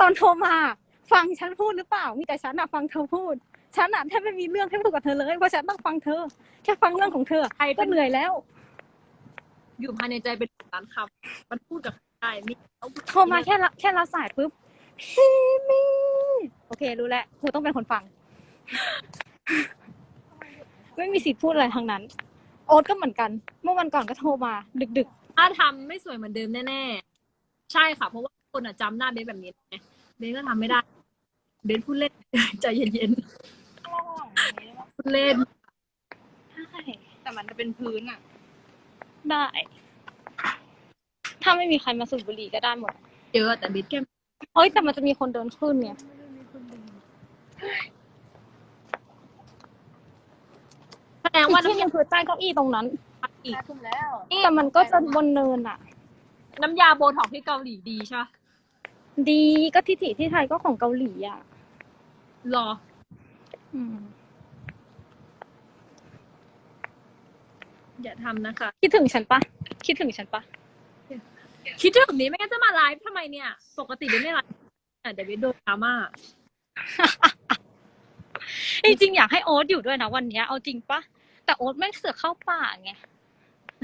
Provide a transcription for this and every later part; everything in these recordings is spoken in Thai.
ตอนโทรมา ฟังฉันพูดหรือเปล่า มีแต่ฉันอะฟังเธอพูด ฉันอะแทบไม่มีเรื่องให้พูดกับเธอเลยเพราะฉันต้องฟังเธอ แค่ฟังเรื่องของเธอใครเป็ก็นเหนื่อยแล้ว อยู่ภายในใจเป็นล้านคำมันพูดกับใครได้นี่เอาโทรมาแค่ละแค่รับสายปุ๊บพี่มีโอเครู้แล้วกูต้องเป็นคนฟัง ไม่มีสิทธิ์พูดอะไรทั้งนั้น โอ๊ตก็เหมือนกัน เมื่อวันก่อนก็โทรมา ดึก ถ้าทำไม่สวยเหมือนเดิมแน่ๆ ใช่ค่ะ เพราะว่าคนอะจำหน้าเบสแบบนี้ไง เบสก็ทำไม่ได้ เบสพูดเล่นใจเย็นๆพูดเล่นๆใช่แต่มันจะเป็นพื้นอะ ได้ ถ้าไม่มีใครมาสูบบุหรี่ก็ได้หมด เยอะแต่เบสแก้มเฮ้ยแต่มันจะมีคนเดินขึ้นเนี่ยแสดงว่าอีกที่น้ำหนึงคือใต้เก้าอี้ตรงนั้นยาอีกทุ่มแล้วแต่มันก็จะบนเนินอะ น้ำยาโบท็อกซ์ที่เกาหลีดีใช่ปะ ดีก็ที่ถิที่ไทยก็ของเกาหลีอะรอ อืมอย่าทำนะคะ คิดถึงฉันปะคิดถึงฉันปะคิดถึงนี้ไม่งั้นจะมาไลฟ์ทำไมเนี่ย ปกติเบสไม่ไลฟ์แต่เดี๋ยวเบสโดนดราม่าจริงๆอยากให้โอ๊ตอยู่ด้วยนะวันเนี้ยเอาจริงปะแต่โอ๊ตแม่งเสือกเข้าป่าไง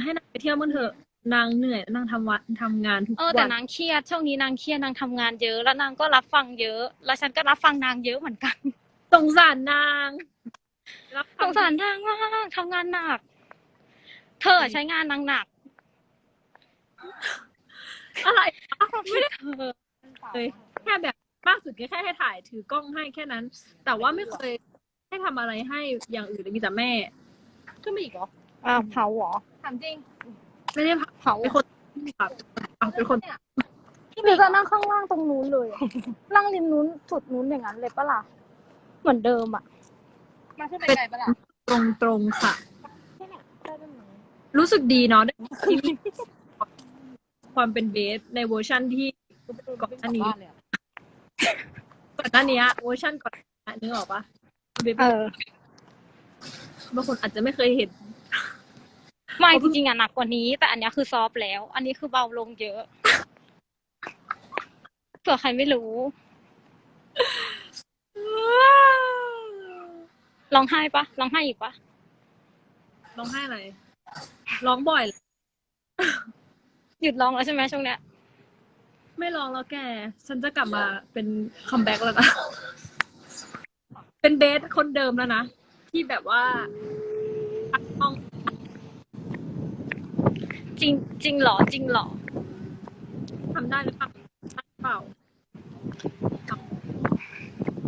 ให้นางไปเที่ยวมันเถอะ นางเหนื่อยนางทำวันทำงานทุกเออวัแต่นนางเครียดช่วงนี้นางเครียดนางทำงานเยอะ แล้วนางก็รับฟังเยอะ แล้วฉันก็รับฟังนางเยอะเหมือนกัน สงสารนางรับสงสารนางมากทำงานหนัก เธอใช้งานนางหนักอะไรไม่ได้เธอเลยแค่แบบมากสุดก็แค่ให้ถ่ายถือกล้องให้แค่นั้น แต่ว่าไม่เคยให้ทำอะไรให้อย่างอื่นเลยมีแต่แม่ขึ้นมาอีกเหรออ้าวเผาเหรอถามจริง ไม่ได้พักเผาเป็นคนแบบเอาเป็นคนหรือจะนั่งข้างล่างตรงนู้นเลยอะนั่งริมนู้นสุดนู้นอย่างนั้นเลยปะล่ะ เหมือนเดิมอะมาขึ้นไปไกลปะล่ะตรงตรงๆค่ะได้ได้ไหมรู้สึกดีเนาะได้ที่มีความเป็นเบสในเวอร์ชั่นที่ ก่อนหน้านี้บ้เลยอะก่อนหน้านี้เวอร์ชันก่อนหน้านึกออกปะเบสเออ บางคนอาจจะไม่เคยเห็น ไม่จริงๆอะหนักกว่านี้ แต่อันเนี้ยคือซอฟต์แล้ว อันนี้คือเบาลงเยอะเผื่อใครไม่รู้ ร้องไห้ปะร้องไห้อีกปะร้องไห้อะไรร้องบ่อยเหรอหยุดร้องแล้วใช่ไหมช่วงเนี้ย ไม่ร้องแล้วแก ฉันจะกลับมาเป็นคัมแบ็กแล้วนะ เป็นเบสคนเดิมแล้วนะ ที่แบบว่าพักห้อง จริง จริงเหรอจริงเหรอทำได้หรือเปล่าได้หรือเปล่า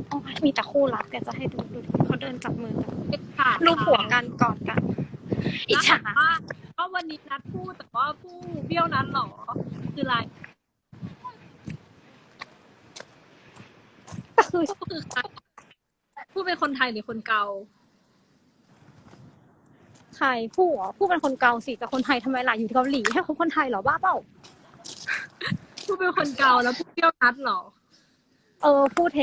โอ้ยมีแต่คู่รักแต่จะให้ดูดูเขาเดินจับมือกันเด็ดขาดรูปหัวกันกอดกันอิจฉาว่าว่าวันนี้นัดพูดแต่ว่าผู้เบี้ยวนัดเหรอ คืออะไรแต่คือก็คือใครผู้เป็นคนไทยหรือคนเกา ใครผู้เหรอผู้เป็นคนเกาสิแต่คนไทยทำไมล่ะอยู่ที่เกาหลีให้เขาคนไทยเหรอบ้าเปล่าผู้เป็นคนเกาแล้วผู้เบี้ยวนัดเหรอ เออผู้เท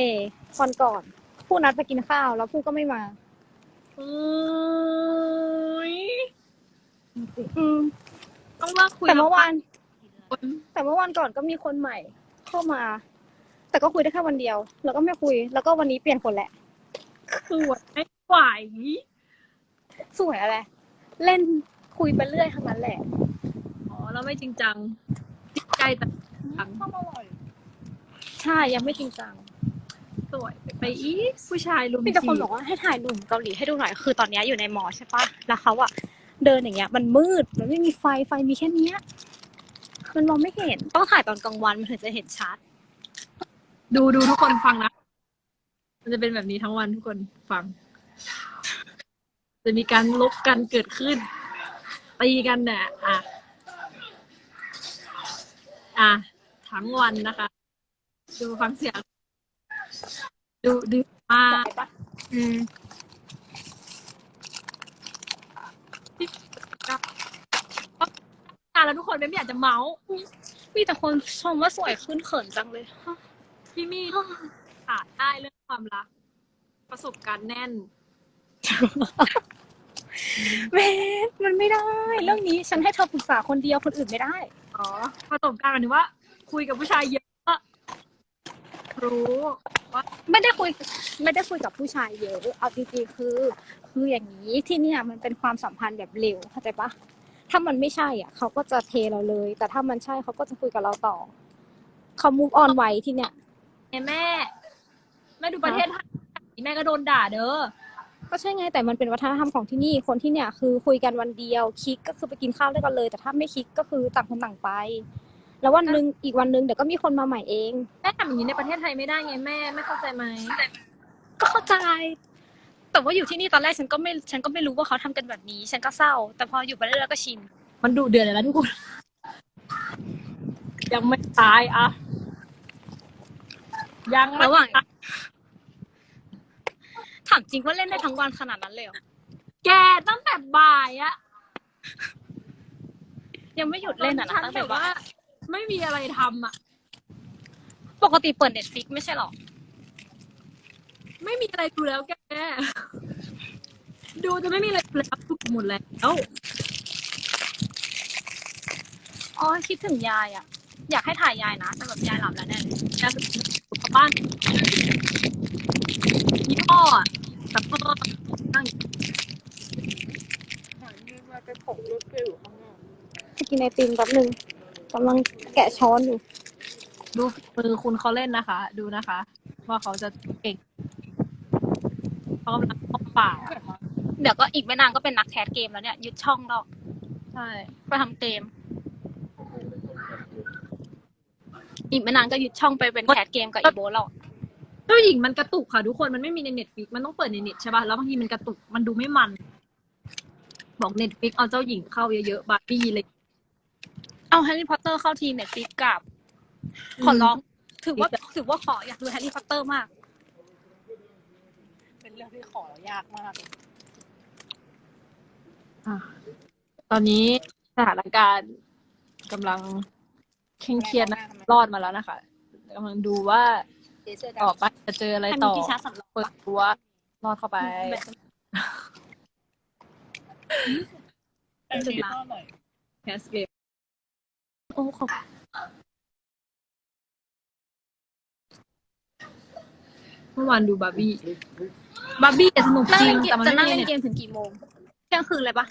วันก่อนผู้นัดไปกินข้าวแล้วผู้ก็ไม่มาโอ้ยอืมต้องเลิกคุยแต่เมื่อวานคนแต่เมื่อวานก่อนก็มีคนใหม่เข้ามา แต่ก็คุยได้แค่วันเดียว แล้วก็ไม่คุย แล้วก็วันนี้เปลี่ยนคนแหละสวยไม่ไหวสวยอะไร เล่นคุยไปเรื่อยทั้งนั้นแหละอ๋อแล้วไม่จริงจังจริงใจแต่จังข้าวอร่อยใช่ยังไม่จริงจังสวยไปอีกผู้ชายลุมมีแต่คนจีบอกว่าให้ถ่ายหนุ่มเกาหลีให้ดูหน่อยคือตอนเนี้ยอยู่ในมอใช่ปะแล้วเขาอะเดินอย่างเงี้ย มันมืดมันไม่มีไฟไฟมีแค่เนี้ยมันมองไม่เห็นต้องถ่ายตอนกลางวันมันถึงจะเห็นชัด ดูดูทุกคนฟังนะมันจะเป็นแบบนี้ทั้งวันทุกคนฟัง จะมีการลบกันเกิดขึ้นตีกันเนี่ยอะอะทั้งวันนะคะ ดูฟังเสียง ดูดูมากอืมอะแล้วทุกคนไม่อยากจะเมาส์มีแต่คนชมว่าสวยขึ้นเขินจังเลย พี่มี่ขาดได้เรื่องความรัก ประสบการณ์แน่น เวทมันไม่ได้ เรื่องนี้ฉันให้เธอปรึกษาคนเดียวคนอื่นไม่ได้ อ๋อประสบการณ์หมายถึงว่า คุยกับผู้ชายเยอะ รู้ว่าไม่ได้คุยไม่ได้คุยกับผู้ชายเยอะ เอาจริงๆคือ คืออย่างนี้ที่เนี่ยมันเป็นความสัมพันธ์แบบเร็วเข้าใจปะถ้ามันไม่ใช่อะเขาก็จะเทเราเลย แต่ถ้ามันใช่เขาก็จะคุยกับเราต่อเขา move on ไวที่เนี่ย แม่ แม่แม่ดูประเทศไทยแม่ก็โดนด่าเด้อ ก็ใช่ไงแต่มันเป็นวัฒนธรรมของที่นี่คนที่เนี่ยคือคุยกันวันเดียวคลิกก็คือไปกินข้าวด้วยกันเลย แต่ถ้าไม่คลิกก็คือต่างคนต่างไป แล้ววันหนึ่งอีกวันหนึ่งเดี๋ยวก็มีคนมาใหม่เองแม่ทำอย่างนี้ในประเทศไทยไม่ได้ไงแม่ไม่เข้าใจไหมก็เข้าใจ แต่ว่าอยู่ที่นี่ตอนแรกฉันก็ไม่ฉันก็ไม่รู้ว่าเขาทำกันแบบนี้ ฉันก็เศร้า แต่พออยู่ไปเรื่อยๆก็ชิน มันดุเดือดเลยนะทุกคนยังไม่ตายอะยังไม่ระหว่างตาย ถามจริงว่าเล่นได้ทั้งวันขนาดนั้นเลยเหรอแกตั้งแต่บ่ายอะยังไม่หยุดเล่นอะนะฉัตั้งแบแต่บว่าว่า ไม่มีอะไรทำอะปกติเปิดเน็ตฟิกไม่ใช่หรอ ไม่มีอะไรดูแล้วแก ดูจะไม่มีอะไรดูแล้วดูหมดแล้วอ๋อคิดถึงยายอะ อยากให้ถ่ายยายนะแต่แบบยายหลับแล้วแน่เลยแต่สุดบ้านยี่ห้ออะ แต่พ่อนั่งไปผงรถเกลืออยู่ข้างหน้าจะกินไอติมแป๊บนึงกำลังแกะช้อนอยู่ ดูมือคุณเขาเล่นนะคะ ดูนะคะ ว่าเขาจะเก่งเขากำลังเข้าป่าเดี๋ยวก็อีกไม่นานก็เป็นนักแคสเกมแล้วเนี่ย ยึดช่องแล้วใช่ไปทำเกม อีกไม่นานก็ยึดช่องไปเป็นแคสเกมกับอีโบทแล้วเจ้าหญิงมันกระตุกค่ะทุกคนมันไม่มีในเน็ตฟิกมันต้องเปิดในเน็ตใช่ป่ะแล้วบางทีมันกระตุกมันดูไม่มัน บอกเน็ตฟิกเอาเจ้าหญิงเข้าเยอะๆบาร์บี้เลยเอาแฮร์รี่พอตเตอร์เข้าทีเน็ตฟิกกับ ขอร้อง ถือว่าถือว่าขออยากดูแฮร์รี่พอตเตอร์มาก เป็นเรื่องที่ขอยากมากเลยอะตอนนี้สถานการณ์กำลังเคร่งเครียดนะรอดมาแล้วนะคะกำลังดูว่า เสื้อต่อดำไปจะเจออะไรให้มีต่อที่ชาร์จสำรองเปิดตัวรอดเข้าไปเป็นสีข้อหน่อยแคสเกมโอ้ขอบเมื่อวานดูบาร์บี้ บาร์บี้สนุกนั่งจริเล่งนเกแต่มมันจะไม่นั่งมีเล่นเน็ตเกมถึงกี่โมงเที่ยงคืนเลยปะ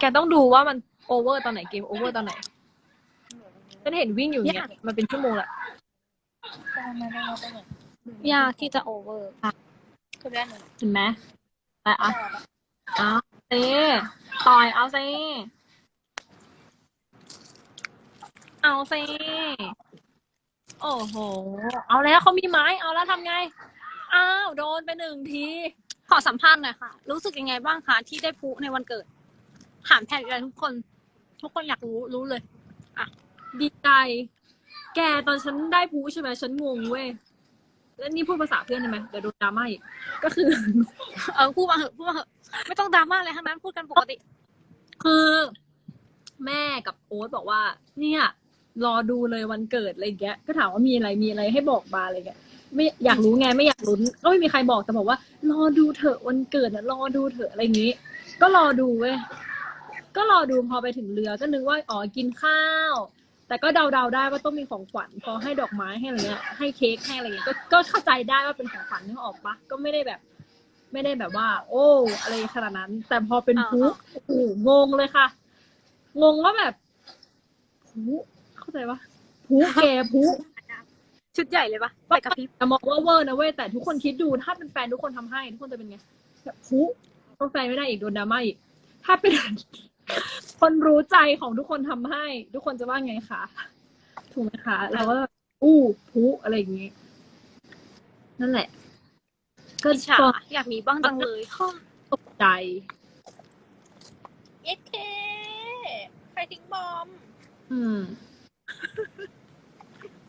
แกต้องดูว่ามันโอเวอร์ตอนไหนเกมโอเวอร์ตอนไหน ฉันเห็นวิ่งอยู่อย่างเงี้ยมันเป็นชั่วโมงแหละต้องมาต้องมาต้องมายากที่จะโอเวอร์คือได้หนึ่งเห็นไหมแต่อะเอาเซต่อยเอาเซเอาเซโอ้โห เอาแล้วเขามีไม้ เอาแล้วทำไง อ้าว โดนไปหนึ่งที ขอสัมภาษณ์หน่อยค่ะ รู้สึกยังไงบ้างคะที่ได้พูในวันเกิด ถามแทนกันทุกคน ทุกคนอยากรู้ รู้เลย ดีใจ แกตอนฉันได้พูใช่ไหมฉันงงเว้ย แล้วนี่พูดภาษาเพื่อนใช่ไหมเดี๋ยวโดนดราม่าอีกก็คือ เออพูดมาเหอะพูดมาเหอะไม่ต้องดราม่าอะไรทั้งนั้นพูดกันปกติ คือแม่กับโอ๊ตบอกว่า เนี่ย รอดูเลยวันเกิดอะไรอย่างเงี้ย ก็ถามว่ามีอะไรมีอะไรให้บอกมาอะไรเงี้ย ไม่อยากรู้ไงไม่อยากลุ้นก็ไม่มีใครบอกแต่บอกว่า รอดูเถอะวันเกิดนะรอดูเถอะอะไรอย่างงี้ ก็รอดูเว้ยก็รอดูพอไปถึงเรือก็นึกว่าอ๋อกินข้าว แต่ก็เดาๆได้ว่าต้องมีของขวัญพอให้ดอกไม้ให้อะไรเงี้ยให้เค้กให้อะไรเงี้ยก็ก็เข้าใจได้ว่าเป็นของขวัญนึกออกปะก็ไม่ได้แบบ ไม่ได้แบบว่า โอ้อะไรขนาดนั้น แต่พอเป็นพลุอ่าโอ้โหงงเลยค่ะ งงว่าแบบพลุเข้าใจปะพลุแกพลุชุดใหญ่เลยปะใส่กระพริบแต่มองว่าเวอร์นะเว้ยแต่ทุกคนคิดดูถ้าเป็นแฟนทุกคนทำให้ ทุกคนจะเป็นไงแบบพลุต้องแฟนไม่ได้อีกโดนดราม่าอีกถ้าเป็น คนรู้ใจของทุกคนทำให้ ทุกคนจะว่าไงคะถูกไหมคะเราก็อู้พลุอะไรอย่างงี้ นั่นแหละ ก็อิจฉาก็อยากมีบ้างจังเลยฮ่อตกใจเอสเคใครทิ้งบอม อืม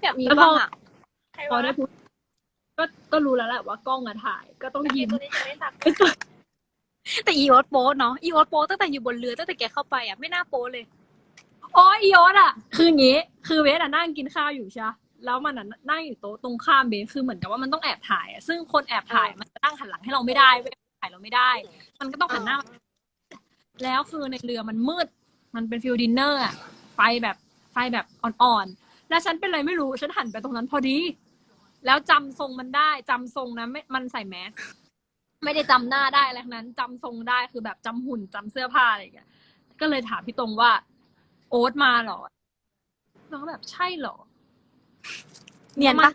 อยากมีแล้วพอบ้างอะใครพอวะได้พูดก็ก็รู้แล้วแหละว่ากล้องอะถ่าย ก็ต้องเกยิ้มมตัวนี้จะไม่สัก แต่อีโอตโป๊เนาะอีโอตโป๊ตั้งแต่อยู่บนเรือตั้งแต่แกเข้าไปอะไม่น่าโป๊เลยโอ้ยอีโยนอะคืออย่างงี้ คือเบสอะนั่งกินข้าวอยู่ใช่ปะแล้วมันอะนั่งอยู่โต๊ะตรงข้ามเบสคือเหมือนกับว่ามันต้องแอบถ่ายอะซึ่งคนแอบถ่ายมันจะนั่งหันหลังให้เราไม่ได้เว้ยถ่ายเราไม่ได้ มันก็ต้องหันหน้ามาแล้วคือในเรือมันมืด มันเป็นฟิลดินเนอร์อะไฟแบบไฟแบบอ่อนๆแล้วฉันเป็นอะไรไม่รู้ฉันหันไปตรงนั้นพอดี แล้วจำทรงมันได้จำทรงนะไม่มันใส่แมส ไม่ได้จำหน้าได้อะไรทั้งนั้นจำทรงได้คือแบบจำหุ่นจำเสื้อผ้าอะไรอย่างเงี้ย ก็เลยถามพี่ตรงว่า โอ๊ตมาเหรอน้องก็แบบใช่เหรอ เนียนปะ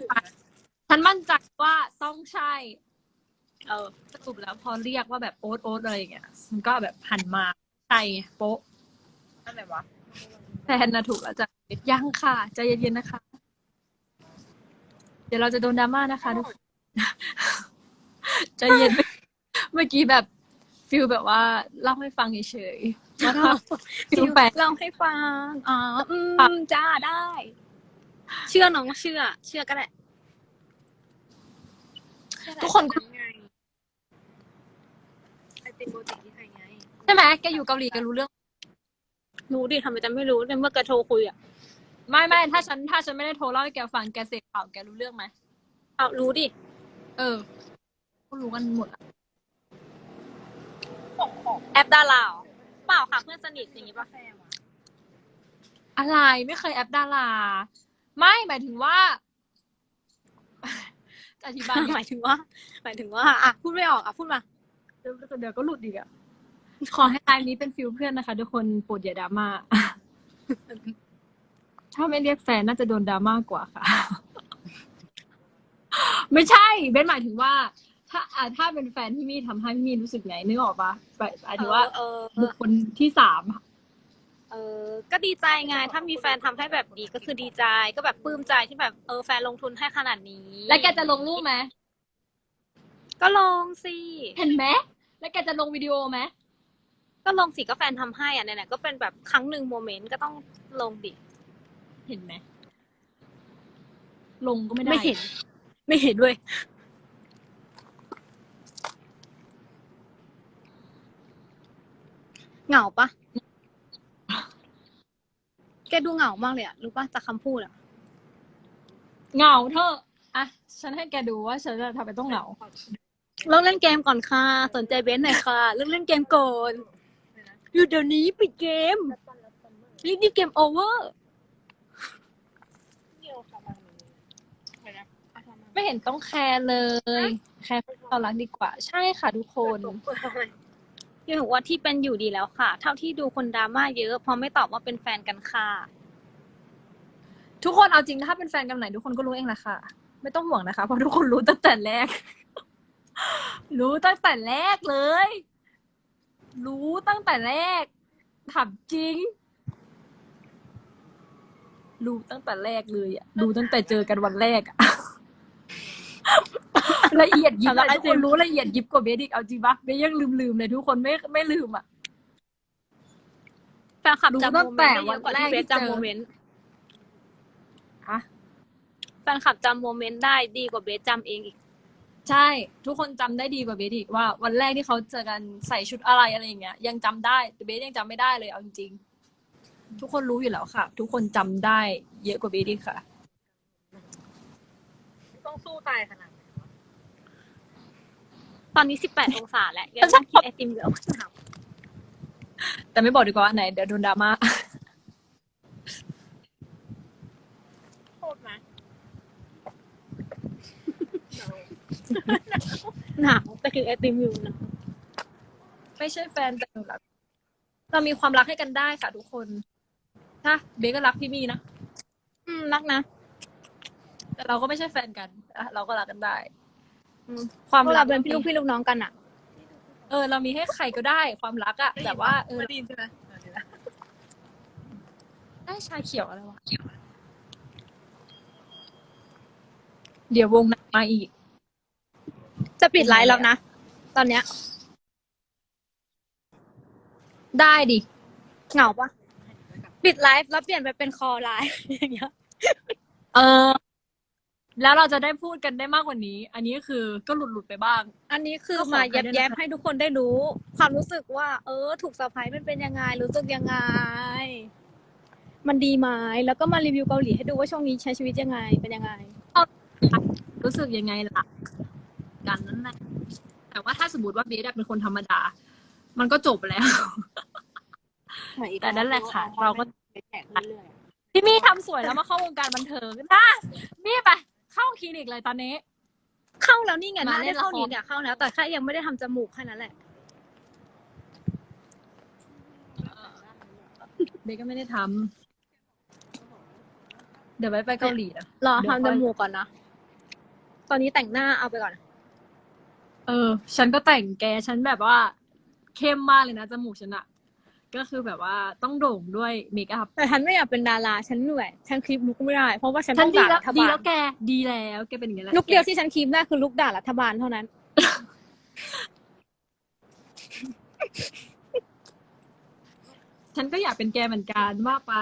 ฉันมั่นใจว่าต้องใช่ เออสรุปแล้วพอเรียกว่าแบบโอ๊ตโอ๊ตอะไรอย่างเงี้ยมันก็แบบหันมาใช่ไงโป๊ะอันไหนวะแทนนะถูกแล้วจ้ะยังค่ะใจเย็นๆนะคะ เดี๋ยวเราจะโดนดราม่านะคะทุกคน ใจเย็น เมื่อกี้แบบฟิลแบบว่าเล่าให้ฟังเฉยๆว่าถ้าฟิลแฟนเล่าให้ฟัง อ๋อ อืครับมจ้าได้ เชื่อน้องเชื่อ เชื่อก็ได้ทุกคนไงไอติมโบติที่ไทยไง ใช่ไหมแกอยู่เกาหลีแกรู้เรื่อง รู้ดิทำไมจะไม่รู้ในเมื่อแกโทรคุยอะ ไม่ไม่ถ้าฉันถ้าฉันไม่ได้โทรเล่าให้แกฟังแกเสพข่าวแกรู้เรื่องไหมเอารู้ดิ เออ ก็รู้กันหมดอะของของแอปดาราเหรอเปล่าค่ะเพื่อนสนิทอย่างงี้ป่ะแฟนวะอะไรไม่เคยแอปดารา ไม่หมายถึงว่า จะอธิบายหมายถึงว่า หมายถึงว่าอะพูดไม่ออกอะพูดมาเดี๋ยวเดี๋ยวก็หลุดอีกอะขอให้ไลน์นี้เป็นฟิลเพื่อนนะคะ ทุกคนโปรดอย่าดราม่า ถ้าไม่เรียกแฟนน่าจะโดนดราม่ากว่าค่ะ ไม่ใช่ เบนหมายถึงว่า ถ้าอ่าถ้าเป็นแฟนที่มี่ทำให้มี่รู้สึกไงนึกออกปะหมายถึงว่าเออเอบุอคคลที่สามอะเออ ก็ดีใจไง ถ้ามีแฟนทำให้แบบดีก็คือดีใจ ก็แบบปลื้มใจที่แบบเออแฟนลงทุนให้ขนาดนี้ แล้วแกจะลงรูปไหมก็ลงสิ เห็นไหมแล้วแกจะลงวิดีโอไหมก็ลงสิก็แฟนทำให้อะไหนๆก็เป็นแบบครั้งหนึ่งโมเมนต์ก็ต้องลงดิ เห็นไหมลงก็ไม่ได้ไม่เห็น ไม่เห็นด้วย เหงาปะแกดูเหงามากเลยอะรู้ปะจากคำพูดอะเหงาเธอะอะ ฉันให้แกดูว่าฉันจะทำไมต้องเหงาเลิกเล่นเกมก่อนค่ะ สนใจเบนซ์หน่อยค่ะเลิกเล่นเกมก่อนอยู่เดี๋ยวนี้ปิดเกมรีบรีบเกมโอเวอร์เดียวค่ะบางนี้เดี๋ยวนะเอาทำมาไม่เห็นต้องแคร์เลย แคร์เรารักดีกว่า ใช่ค่ะทุกคน ยังบอกว่าที่เป็นอยู่ดีแล้วค่ะ เท่าที่ดูคนดราม่าเยอะพราะไม่ตอบว่าเป็นแฟนกันค่ะ ทุกคนเอาจริงถ้าเป็นแฟนกันไหนทุกคนก็รู้เองแหละค่ะ ไม่ต้องห่วงนะคะเพราะทุกคนรู้ตั้งแต่แรก รู้ตั้งแต่แรกเลย รู้ตั้งแต่แรกถามจริง รู้ตั้งแต่แรกเลยอะรู้ตั้งแต่เจอกันวันแรกอะ ละเอียดยิบสำหรับอะไอ้ทุกจริคนงรู้ละเอียดยิบกว่าเบสอีกเอาจริงปะเบสยังลืมลืมๆเลยทุกคนไม่ไม่ลืมอะแฟนคลับรู้จำตั้โมงเมแต่นต์ได้เยอะกว่าที่วันแรกเบที่สเจอจำโมเมนต์ฮะแฟนคลับจำโมเมนต์ได้ดีกว่าเบสจำเองอีก ใช่ ทุกคนจำได้ดีกว่าเบสอีกว่า วันแรกที่เขาเจอกันใส่ชุดอะไรอะไรอย่างเงี้ยยังจำได้แต่เบสยังจำไม่ได้เลยเอาจริงๆทุกคนรู้อยู่แล้วค่ะ ทุกคนจำได้เยอะกว่าเบสอีกค่ะ ต้องสู้ตายขนาดไหนวะตอนนี้สิบแปดองศาแล้วยังต้องกินไอติมเยอะมากแต่ไม่บอกดีกว่าอันไหน เดี๋ยวโดนดราม่า โทษไหมหนาวแต่กินไอติมอยู่นะไม่ใช่แฟนแต่หนูรักเรามีความรักให้กันได้ค่ะทุกคนถ้าเบสก็รักพี่มีนะ อืมรักนะ แต่เราก็ไม่ใช่แฟนกันอะเราก็รักกันได้อืมความพวกรัเรากเป็นพี่ลูกพี่ลูกน้องกันอะเออ เรามีให้ใครก็ได้ความรักอะแต่ว่าเออไม่ได้ยินใช่ไหมเออเดี๋ยวนะได้ชาเขียวอะไรวะเดี๋ยววงหนักมาอีก จะปิดไลฟ์แล้วนะ ตอนเนี้ยได้ดิ เหงาปะปิดไลฟ์แล้วเปลี่ยนไปเป็นคอไลฟ์อย่างเงี้ย เออ แล้วเราจะได้พูดกันได้มากกว่านี้ อันนี้คือก็หลุดหลุดๆไปบ้าง อันนี้คือก็ขอมาอภัแยยบด้วยแยนะบคะให้ทุกคนได้รู้ ความรู้สึกว่า เออ ถูกเซอร์ไพรส์มันเป็นยังไง รู้สึกยังไง มันดีไหมแล้วก็มารีวิวเกาหลีให้ดูว่าช่วงนี้ใช้ชีวิตยังไงเป็นยังไง รู้สึกยังไงล่ะ กันนั่นแหละแต่ว่าถ้าสมมติว่าเบสอะเป็นคนธรรมดา มันก็จบแล้ว แต่นั่นแหละค่ะเราก็ไปแจกเรื่อยๆอะพี่มี่ทำสวยแล้วมาเข้าวงการบันเทิงนะมี่ไป เข้าคลินิกเลยตอนนี้ เข้าแล้วนี่ไงมาหน้าเล่ได้นละครเข้านี้เนี่ยเข้าแล้ว แต่แค่ยังไม่ได้ทำจมูกแค่นั้นแหละ เบสก็ไม่ได้ทำเดี๋ยวไปไปเกาหลีนะ รอเดี๋ยวทำค่จอยมูกก่อนนะ ตอนนี้แต่งหน้าเอาไปก่อน เออ ฉันก็แต่งแกฉันแบบว่า เข้มมากเลยนะจมูกฉันอะ ก็คือแบบว่าต้องโด่งด้วยเมคอัพแต่ฉันไม่อยากเป็นดาราฉันเหนื่อยฉันคลิปลุกไม่ได้ เพราะว่าฉันฉัต้นองดีด่าแล้วรัฐดีบาลแล้วแกดีแล้วแกเป็นอย่างนี้แหละลุกเดียวแที่ฉันคลิปได้คือลุกด่ารัฐบาลเท่านั้น ฉันก็อยากเป็นแกเหมือนกันว่าไป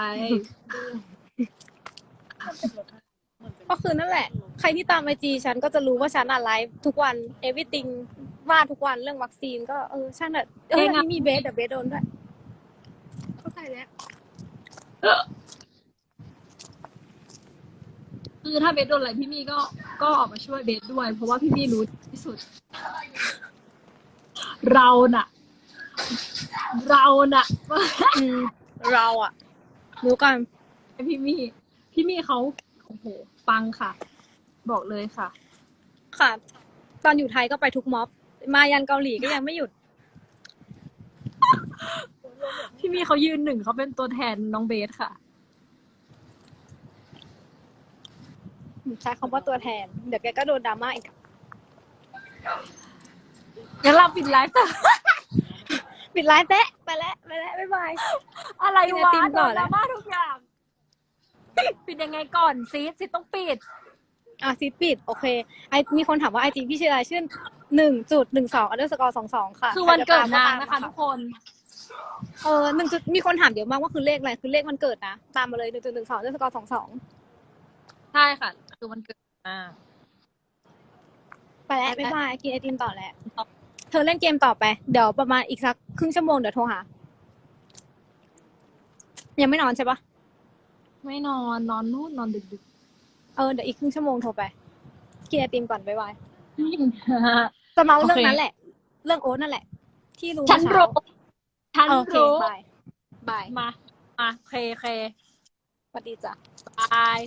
ก็คือนั่นแหละ ใครที่ตามไอจีฉันก็จะรู้ว่าฉันอะไลฟ์ทุกวัน everything ว่าทุกวันเรื่องวัคซีนก็เออช่างเถอะเออเก่งอันอะ นี้มีเบสแต่เบสโดนด้วย เข้าใจแล้วคือถ้าเบสโดนอะไรพี่มี่ก็ก็ออกมาช่วยเบสด้วย เพราะว่าพี่มี่รู้ที่สุด เราน่ะ เราน่ะอืมเราอะรู้กันพี่มี่พี่มี่เขาโอ้โหปังค่ะ บอกเลยค่ะ ค่ะ ตอนอยู่ไทยก็ไปทุกม็อบ มายันเกาหลีก็ยังไม่หยุด พี่มี่เขายืนหนึ่งเขาเป็นตัวแทนน้องเบสค่ะ ใช้คำว่าตัวแทน เดี๋ยวแกก็โดนดราม่าอีกงั้นเราปิดไลฟ์ต่อปิดไลฟ์แตะไปแล้วไปแล้วบ๊ายบาย อะไรกินไอวะติมโดก่อนนดแล้วราม่าทุกอย่าง ปิดยังไงก่อนซีดซีดต้องปิด อะซีดปิด โอเคไอมีคนถามว่าไอจีพี่ชื่ออะไรชื่อหนึ่งจุดหนึ่งสองอันเดอร์สกอร์สองสองค่ะคือวันเกิดนางใรจนะคะตมทุกคน เออหนึ่งจุดมีคนถามเยอะมากว่าคือเลขอะไรคือเลขวันเกิดนะ ตามมาเลยหนึ่งจุดหนึ่งสองอันเดอร์สกอร์สองสองใช่ค่ะ คือวันเกิดนางไปแล้วบ๊ายบายกินไอติมต่อแล้วเธอเล่นเกมต่อไป เดี๋ยวประมาณอีกสักครึ่งชั่วโมงเดี๋ยวโทรหา ยังไม่นอนใช่ปะไม่นอนนอนนู่นนอนดึกดึกเออเดี๋ยวอีกครึ่งชั่วโมงโทรไปกินไอติมก่อนบ๊ายบายๆจะเมาเรื่องโอเคนั้นแหละ เรื่องโอ๊ตนั่นแหละ ที่รู้ฉันเมื่อรู้เช้า ฉันโอเครู้บายบายมามาโอเคโอเค สวัสดีจ้ะ บาย